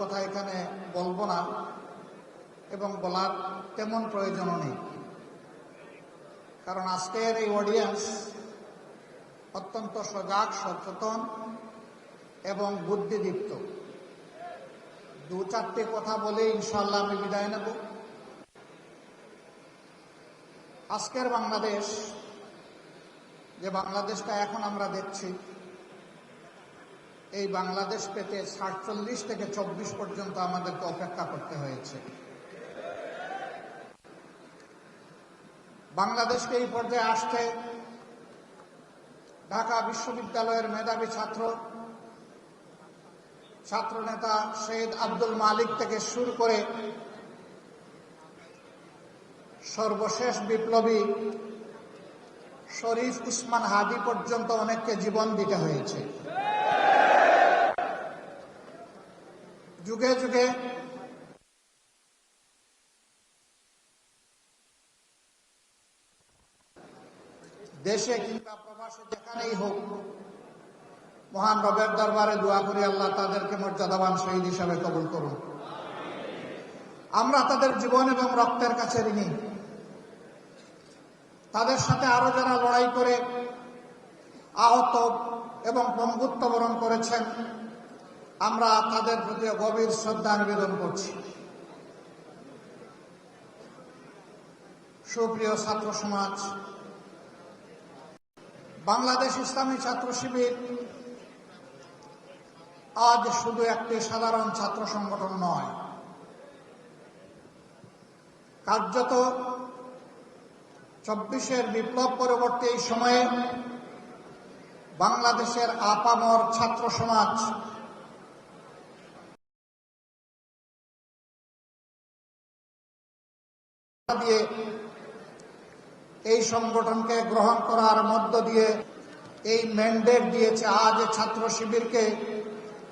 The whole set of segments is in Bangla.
কথা এখানে বলব না এবং বলার তেমন প্রয়োজনও নেই। কারণ আজকের এই অডিয়েন্স অত্যন্ত সজাগ, সচেতন এবং বুদ্ধিদীপ্ত। দু চারটে কথা বলে ইনশাল্লাহ আমি বিদায় নেব। আজকের বাংলাদেশ, যে বাংলাদেশটা এখন আমরা দেখছি এই বাংলাদেশ পেতে সাতচল্লিশ থেকে চব্বিশ পর্যন্ত আমাদেরকে অপেক্ষা করতে হয়েছে। বাংলাদেশকে এই পর্যায়ে আসতে ঢাকা বিশ্ববিদ্যালয়ের মেধাবী ছাত্র, ছাত্রনেতা শহীদ আব্দুল মালিক থেকে শুরু করে সর্বশেষ বিপ্লবী শরীফ উসমান হাদি পর্যন্ত অনেককে জীবন দিতে হয়েছে। যুগে যুগে দেশে কিংবা প্রবাসে যেখানেই হোক, মহান রবের দরবারে দোয়া করি, আল্লাহ তাদেরকে মর্যাদাবান শহীদ হিসাবে কবুল করুন। আমরা তাদের জীবন এবং রক্তের কাছে ঋণী। তাদের সাথে আরও যারা লড়াই করে আহত এবং পঙ্গুত্ব বরণ করেছেন আমরা তাদের প্রতি গভীর শ্রদ্ধা নিবেদন করছি। সুপ্রিয় ছাত্র সমাজ, বাংলাদেশ ইসলামী ছাত্র শিবির আজ শুধু একটি সাধারণ ছাত্র সংগঠন নয়, কার্যত চব্বিশের বিপ্লব পরবর্তী এই সময়ে বাংলাদেশের আপামর ছাত্র সমাজ দিয়ে এই সংগঠনকে গ্রহণ করার মধ্য দিয়ে এই ম্যান্ডেট দিয়েছে আজ ছাত্র শিবিরকে,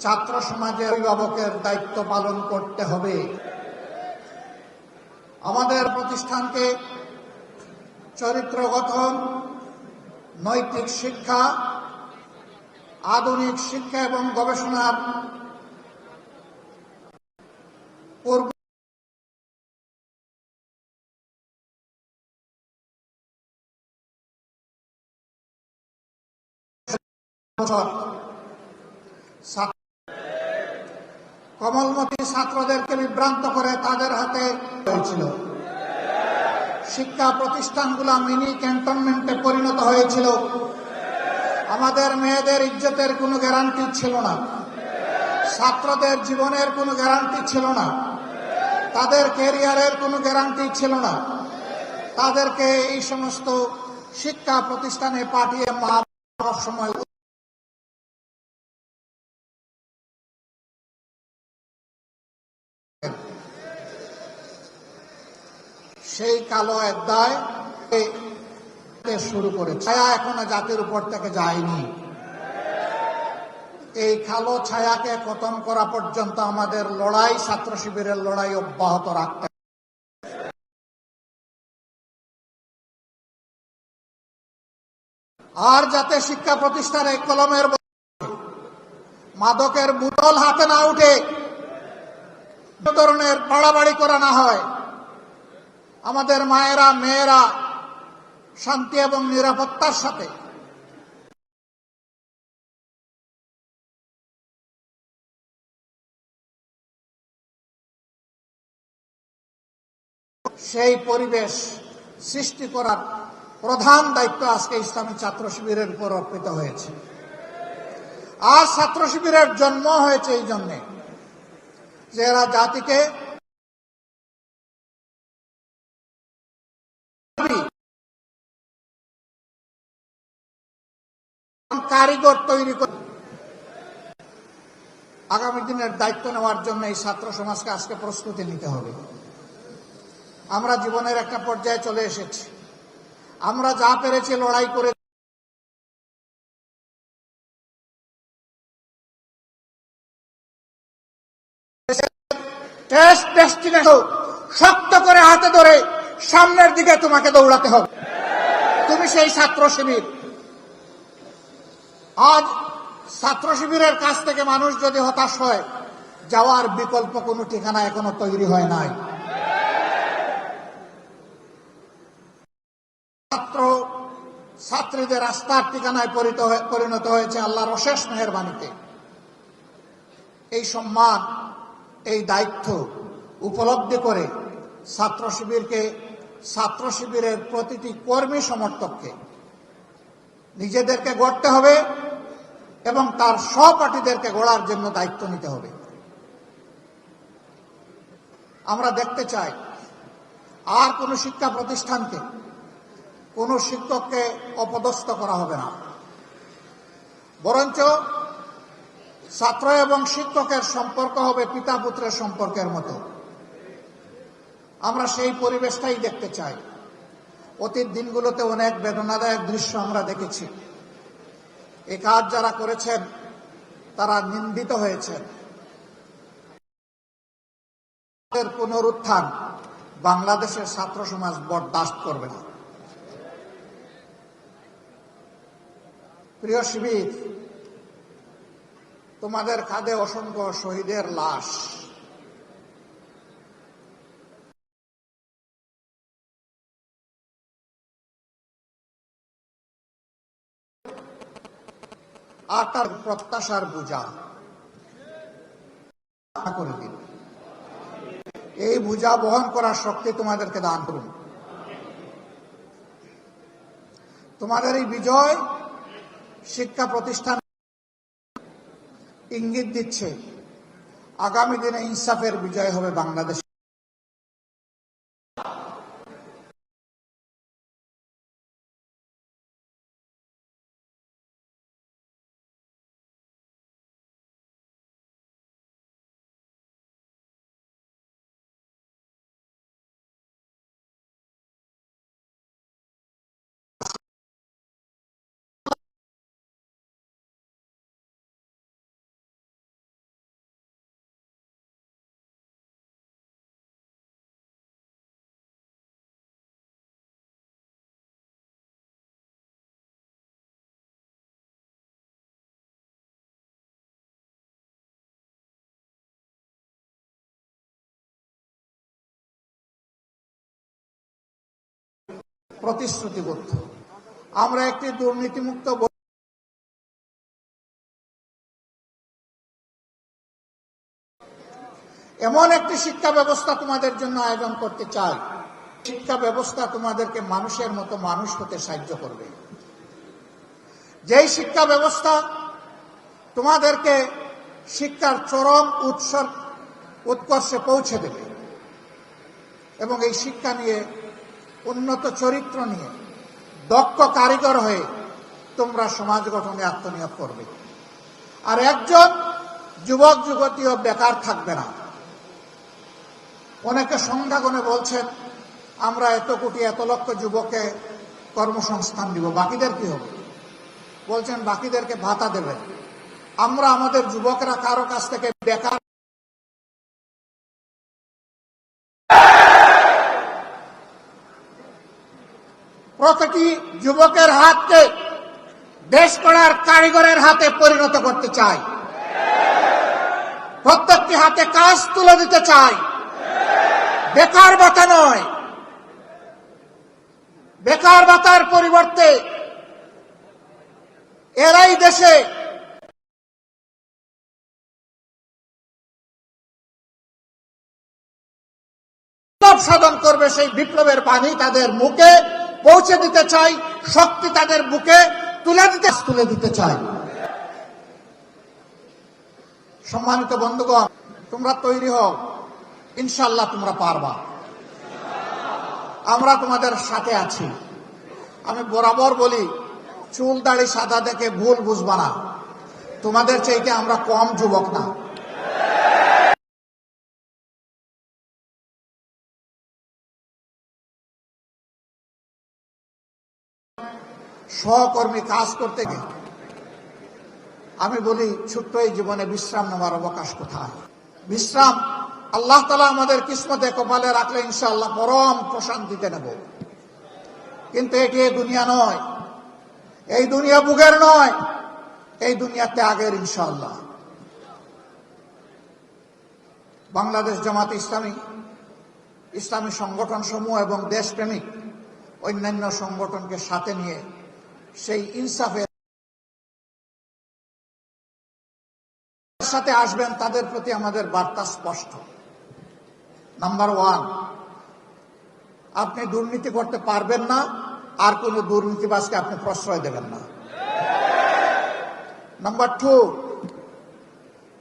ছাত্র সমাজের অভিভাবকের দায়িত্ব পালন করতে হবে। আমাদের প্রতিষ্ঠানকে চরিত্র গঠন নৈতিক শিক্ষা, আধুনিক শিক্ষা এবং গবেষণার পূর্ব কমলমতি ছাত্রদেরকে বিভ্রান্ত করে তাদের হাতে হয়েছিল। শিক্ষা প্রতিষ্ঠানগুলো মিনি ক্যান্টনমেন্টে পরিণত হয়েছিল। আমাদের মেয়েদের ইজ্জতের কোনো গ্যারান্টি ছিল না। ছাত্রদের জীবনের কোনো গ্যারান্টি ছিল না। তাদের ক্যারিয়ারের কোনো গ্যারান্টি ছিল না। তাদেরকে এই সমস্ত শিক্ষা প্রতিষ্ঠানে পাঠিয়ে মা সময় সেই কালো অধ্যায় শুরু করে। ছায়া এখনও জাতির উপর থেকে যায়নি। এই কালো ছায়াকে খতম করা পর্যন্ত আমাদের লড়াই, ছাত্র শিবিরের লড়াই অব্যাহত রাখতে আর যাতে শিক্ষা প্রতিষ্ঠানে কলমের মাদকের বুটল হাতে না উঠে, ধরনের বাড়াবাড়ি করা না হয় আমাদের মায়েরা, মেয়েরা শান্তি এবং নিরাপত্তার সাথে। সেই পরিবেশ সৃষ্টি করার প্রধান দায়িত্ব আজকে ইসলামী ছাত্র শিবিরের উপর অর্পিত হয়েছে। আর ছাত্র শিবিরের জন্ম হয়েছে এই জন্যে যে এরা জাতিকে কারিগর তৈরি করে আগামী দিনের দায়িত্ব নেওয়ার জন্য এই ছাত্র সমাজকে আজকে প্রস্তুতি নিতে হবে। আমরা জীবনের একটা পর্যায়ে চলে এসেছি। আমরা যা পেরেছি লড়াই করে টেস্ট ডেস্টিনেশন শক্ত করে হাতে ধরে সামনের দিকে তোমাকে দৌড়াতে হবে। তুমি সেই ছাত্র শিবির। আজ ছাত্র শিবিরের কাছ থেকে মানুষ যদি হতাশ হয়, যাওয়ার বিকল্প কোনো ঠিকানা এখনও তৈরি হয় নাই। ছাত্র, ছাত্রীদের রাস্তার ঠিকানায় পরিণত হয়ে- হয়েছে আল্লাহর অশেষ মেহরবানিতে। এই সম্মান, এই দায়িত্ব উপলব্ধি করে ছাত্র শিবিরকে ছাত্র শিবিরের প্রতিটি কর্মী সমর্থককে নিজেদেরকে গড়তে হবে এবং তার সহপাঠীদেরকে গড়ার জন্য দায়িত্ব নিতে হবে। আমরা দেখতে চাই, আর কোনো শিক্ষা প্রতিষ্ঠানকে, কোনো শিক্ষককে অপদস্থ করা হবে না। বরঞ্চ ছাত্র এবং শিক্ষকের সম্পর্ক হবে পিতা পুত্রের সম্পর্কের মতো। আমরা সেই পরিবেশটাই দেখতে চাই। অতীত দিনগুলোতে অনেক বেদনাদায়ক দৃশ্য আমরা দেখেছি। এ কাজ যারা করেছেন, তারা নিন্দিত হয়েছেন। পুনরুত্থান বাংলাদেশের ছাত্র সমাজ বরদাস্ত করবে না। প্রিয় শিবির, তোমাদের কাঁধে অসংখ্য শহীদের লাশ। আর তার প্রত্যাশার বোঝা। করে দিন। এই বোঝা বহন করার শক্তি তোমাদেরকে দান করুন। তোমাদের এই বিজয় শিক্ষা প্রতিষ্ঠান ইঙ্গিত দিচ্ছে। আগামী দিনে ইনসাফের বিজয় হবে বাংলাদেশ। প্রতিশ্রুতিবদ্ধ। আমরা একটি দুর্নীতিমুক্ত এমন একটি শিক্ষা ব্যবস্থা তোমাদের জন্য আয়োজন করতে চাই। শিক্ষা ব্যবস্থা তোমাদেরকে মানুষের মতো মানুষ হতে সাহায্য করবে। যেই শিক্ষা ব্যবস্থা তোমাদেরকে শিক্ষার চরম উৎসর উৎকর্ষে পৌঁছে দেবে এবং এই শিক্ষা নিয়ে উন্নত চরিত্র নিয়ে, দক্ষ কারিগর হয়ে তোমরা সমাজ গঠনে আত্মনিয়োগ করবে। আর একজন যুবক যুবতীও বেকার থাকবে না। অনেকে সংখ্যাগণে বলছেন আমরা এত কোটি, এত লক্ষ যুবককে কর্মসংস্থান দিব, বাকিদের কি হবে? বলছেন, বাকিদেরকে ভাতা দেবেন আমরা আমাদের যুবকরা কারও কাছ থেকে বেকার প্রতিটি যুবকের হাতকে দেশ করার কারিগরের হাতে পরিণত করতে চাই। প্রত্যেকটি হাতে কাজ তুলে দিতে চাই। বেকার ভাতা নয়। বেকার ভাতার পরিবর্তে এরাই দেশে সাধন করবে সেই বিপ্লবের পানি তাদের মুখে। পৌঁছে দিতে চাই, শক্তি তাদের বুকে তুলে দিতে তুলে দিতে চাই। সম্মানিত বন্ধুগণ, তোমরা তৈরি হও। ইনশাল্লাহ তোমরা পারবা। আমরা তোমাদের সাথে আছি। আমি বরাবর বলি, চুল দাড়ি সাদা দেখে ভুল বুঝবা না। তোমাদের চাইতে আমরা কম যুবক না। সহকর্মী কাজ করতে গিয়ে আমি বলি, ছোট্ট এই জীবনে বিশ্রাম নেওয়ার অবকাশ কোথায়? বিশ্রাম আল্লাহ তালা আমাদের কিসমতে কপালে রাখলে ইনশাআল্লাহ পরম প্রশান্তিতে নেব। কিন্তু এটি দুনিয়া নয়। এই দুনিয়া বুগের নয়, এই দুনিয়া ত্যাগের ইনশাআল্লাহ। বাংলাদেশ জামাত ইসলামী ইসলামী সংগঠন সমূহ এবং দেশপ্রেমিক অন্যান্য সংগঠনকে সাথে নিয়ে সেই ইনসাফের সাথে আসবেন, তাদের প্রতি আমাদের বার্তা স্পষ্ট। নাম্বার ওয়ান আপনি দুর্নীতি করতে পারবেন না, আর কোন দুর্নীতিবাজকে আপনি প্রশ্রয় দেবেন না। নাম্বার টু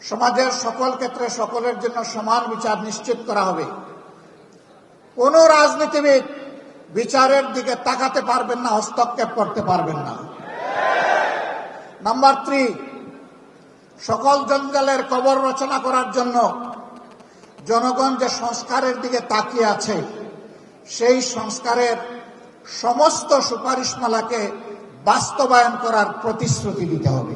সমাজের সকল ক্ষেত্রে সকলের জন্য সমান বিচার নিশ্চিত করা হবে। কোন রাজনীতিবিদ বিচারের দিকে তাকাতে পারবেন না, হস্তক্ষেপ করতে পারবেন না। নাম্বার থ্রি, সকল জঞ্জালের কবর রচনা করার জন্য জনগণ যে সংস্কারের দিকে তাকিয়ে আছে, সেই সংস্কারের সমস্ত সুপারিশমালাকে বাস্তবায়ন করার প্রতিশ্রুতি দিতে হবে।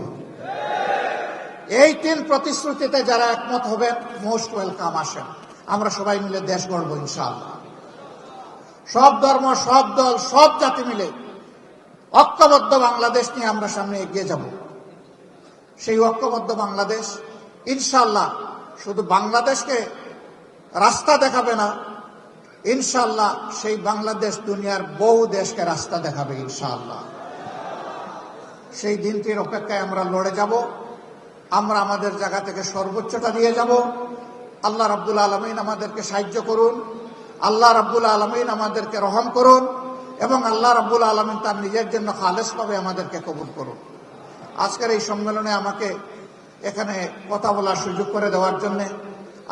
এই তিন প্রতিশ্রুতিতে যারা একমত হবেন, মোস্ট ওয়েলকাম আসেন। আমরা সবাই মিলে দেশ গড়ব, ইনশাআল্লাহ। সব ধর্ম, সব দল, সব জাতি মিলে ঐক্যবদ্ধ বাংলাদেশ নিয়ে আমরা সামনে এগিয়ে যাব। সেই ঐক্যবদ্ধ বাংলাদেশ ইনশাল্লাহ শুধু বাংলাদেশকে রাস্তা দেখাবে না ইনশাল্লাহ সেই বাংলাদেশ দুনিয়ার বহু দেশকে রাস্তা দেখাবে ইনশাল্লাহ সেই দিনটির অপেক্ষায় আমরা লড়ে যাব, আমরা আমাদের জায়গা থেকে সর্বোচ্চটা দিয়ে যাব। আল্লাহ রাব্বুল আলমিন আমাদেরকে সাহায্য করুন। আল্লাহ রাব্বুল আলমিন আমাদেরকে রহম করুন এবং আল্লাহ রাব্বুল আলমিন তার নিজের জন্য খালেসভাবে আমাদেরকে কবুল করুন। আজকের এই সম্মেলনে আমাকে এখানে কথা বলার সুযোগ করে দেওয়ার জন্য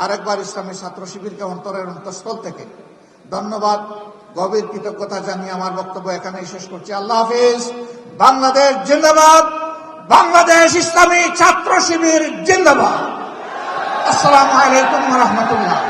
আরেকবার ইসলামী ছাত্র শিবিরকে অন্তরের অন্তঃস্থল থেকে ধন্যবাদ, গভীর কৃতজ্ঞতা জানিয়ে আমার বক্তব্য এখানেই শেষ করছি। আল্লাহ হাফিজ। বাংলাদেশ জিন্দাবাদ। বাংলাদেশ ইসলামী ছাত্র শিবির জিন্দাবাদ। আসসালামু আলাইকুম রহমতুল্লাহ।